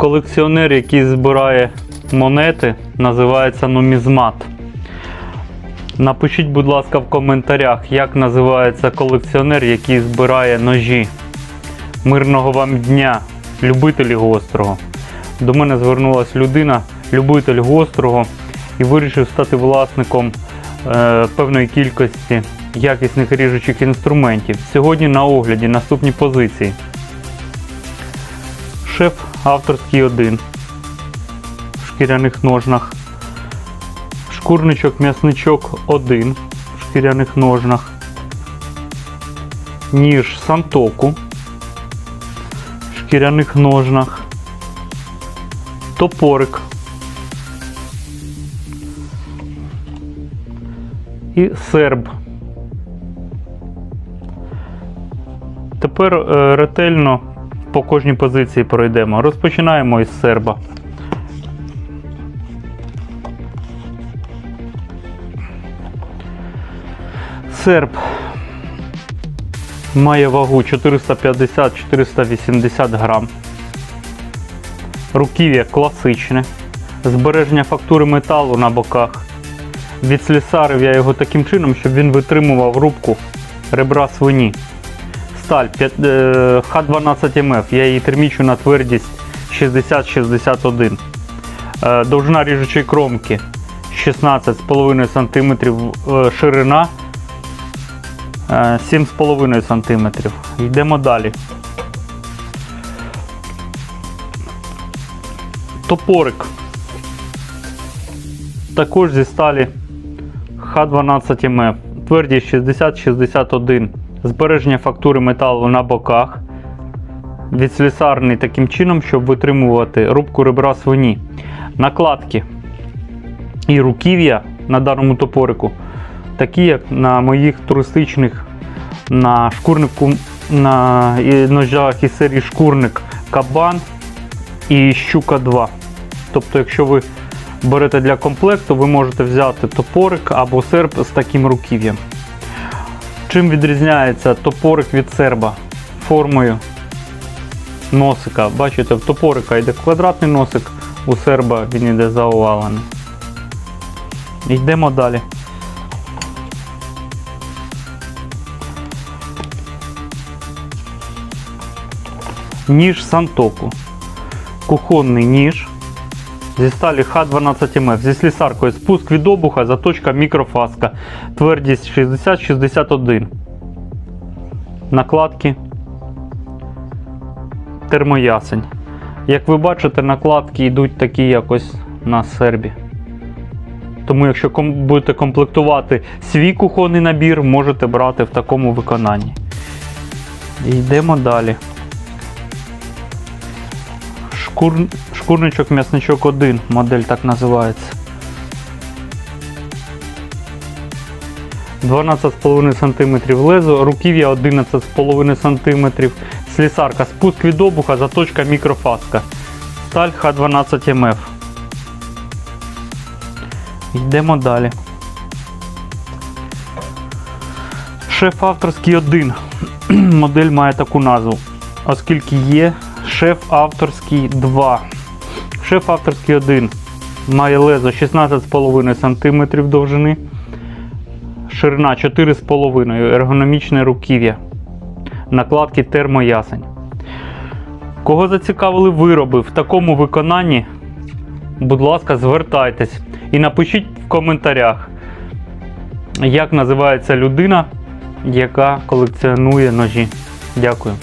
Колекціонер, який збирає монети, називається нумізмат. Напишіть, будь ласка, в коментарях, як називається колекціонер, який збирає ножі. Мирного вам дня, любителі гострого. До мене звернулася людина, любитель гострого, і вирішив стати власником е, певної кількості якісних ріжучих інструментів. Сьогодні на огляді наступні позиції. Шеф авторський один в шкіряних ножнах. Шкурничок м'ясничок один в шкіряних ножнах. Ніж сантоку в шкіряних ножнах. Топорик. І серб. Тепер е, ретельно по кожній позиції пройдемо. Розпочинаємо із серба. Серб має вагу 450-480 грам. Руків'я класичне. Збереження фактури металу на боках. Відслісарив я його таким чином, щоб він витримував рубку ребра свині. Сталь е, Х12МФ. Я її термічу на твердість 60-61. Е, Довжина ріжучої кромки 16,5 см, е, ширина е, 7,5 см. Йдемо далі. Топорик. Також зі сталі Х12МФ. Твердість 60-61. Збереження фактури металу на боках. Відслісарний таким чином, щоб витримувати рубку ребра свині. Накладки і руків'я на даному топорику, такі як на моїх туристичних на шкурнику на ножах із серії шкурник Кабан і Щука 2. Тобто, якщо ви берете для комплекту, ви можете взяти топорик або серп з таким руків'ям. Чим відрізняється топорик від серба? Формою носика. Бачите, в топорика йде квадратний носик, у серба він йде заовалений. Йдемо далі. Ніж Сантоку. Кухонний ніж зі сталі Х12МФ зі слісаркою спуск від обуха, заточка мікрофаска. Твердість 60-61. Накладки. Термоясень. Як ви бачите, накладки йдуть такі якось на сербі. Тому, якщо будете комплектувати свій кухонний набір, можете брати в такому виконанні. І Йдемо далі. Шкур... Шкурничок м'ясничок 1, модель так називається. 12,5 см лезо, руків'я 11,5 см, слісарка, спуск від обуха, заточка мікрофаска. Сталь Х12МФ. Йдемо далі. Шеф авторський 1. Модель має таку назву, оскільки є шеф авторський 2. Шеф авторський 1 має лезо 16,5 см довжини, ширина 4,5 ергономічне руків'я. Накладки термоясень. Кого зацікавили вироби в такому виконанні, будь ласка, звертайтесь і напишіть в коментарях, як називається людина, яка колекціонує ножі. Дякую.